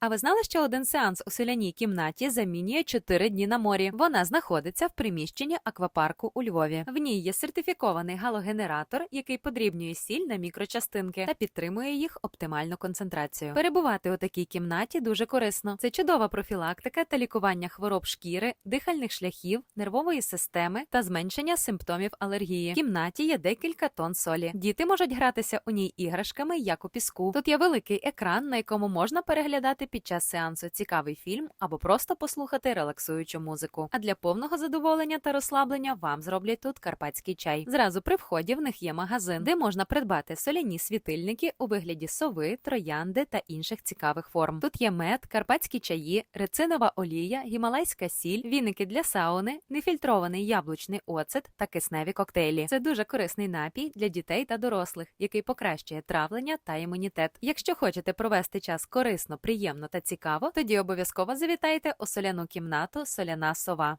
А ви знали, що один сеанс у селяній кімнаті замінює 4 дні на морі? Вона знаходиться в приміщенні аквапарку у Львові. В ній є сертифікований галогенератор, який подрібнює сіль на мікрочастинки та підтримує їх оптимальну концентрацію. Перебувати у такій кімнаті дуже корисно. Це чудова профілактика та лікування хвороб шкіри, дихальних шляхів, нервової системи та зменшення симптомів алергії. В кімнаті є декілька тонн солі. Діти можуть гратися у ній іграшками, як у піску. Тут є великий екран, на якому можна переглядати під час сеансу цікавий фільм або просто послухати релаксуючу музику. А для повного задоволення та розслаблення вам зроблять тут карпатський чай. Зразу при вході в них є магазин, де можна придбати соляні світильники у вигляді сови, троянди та інших цікавих форм. Тут є мед, карпатські чаї, рецинова олія, гімалайська сіль, віники для сауни, нефільтрований яблучний оцет та кисневі коктейлі. Це дуже корисний напій для дітей та дорослих, який покращує травлення та імунітет. Якщо хочете провести час корисно, приємно та цікаво, тоді обов'язково завітайте у соляну кімнату Соляна сова.